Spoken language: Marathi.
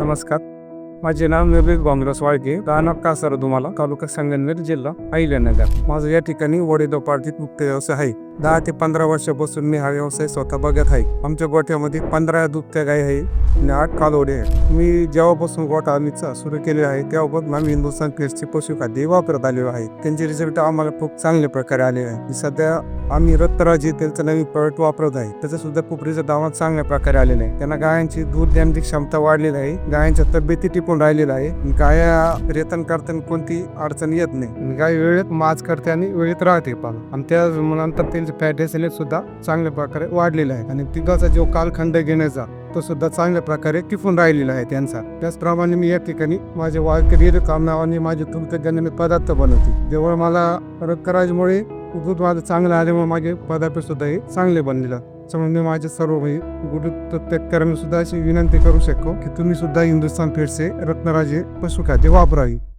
नमस्कार. माझे नाव निर्भीक बांगरस वाळके. राहणार कासार तुम्हाला तालुका संगमनेर जिल्हा अहिल्यानगर. माझं या ठिकाणी वडीदोपार्जित मुक्त व्यवसाय आहे. दहा ते पंधरा वर्षापासून मी हा व्यवसाय स्वतः बघत आहे. आमच्या गोठ्यामध्ये पंधरा दुभत्या गाय आहे आठ कालोडे आहे. मी जेव्हापासून गोट आम्ही चा- सुरू केले आहे तेव्हापासून आम्ही हिंदुस्थान पेस्टचे पशुखाद्य वापरत आलेलो आहे. त्यांचे रिझल्ट आम्हाला खूप चांगल्या प्रकारे आले आहे. सध्या आम्ही रत्तराजी त्यांचा नवीन प्रोडक्ट वापरत आहे. त्याचा सुद्धा खूप रिझल्ट आम्हाला चांगल्या प्रकारे आलेला आहे. त्यांना गायांची दूध देण्याची क्षमता वाढलेली आहे. गायांच्या तब्येती टिकून राहिलेला आहे. गाया रेतन करताना कोणती अडचण येत नाही. गाय वेळेत माज करते आणि वेळेत राहते पण. आणि त्या नंतर त्यांचे फॅट एसिलेट सुद्धा चांगल्या प्रकारे वाढलेलं आहे. आणि तिघाचा जो कालखंड घेण्याचा तो सुद्धा चांगल्या प्रकारे टिकून राहिलेला आहे त्यांचा. त्याचप्रमाणे मी या ठिकाणी माझे वाळकरी काम नावाने माझे मी पदार्थ बनवते. जेव्हा मला रक्तराजमुळे दूध माझं चांगलं आल्यामुळे माझे पदार्थ सुद्धा हे चांगले बनलेलं. त्यामुळे मी माझे सर्व गुरु सुद्धा अशी विनंती करू शकतो की तुम्ही सुद्धा हिंदुस्थान फेडचे रत्नराजे पशुखाद्य वापरावी.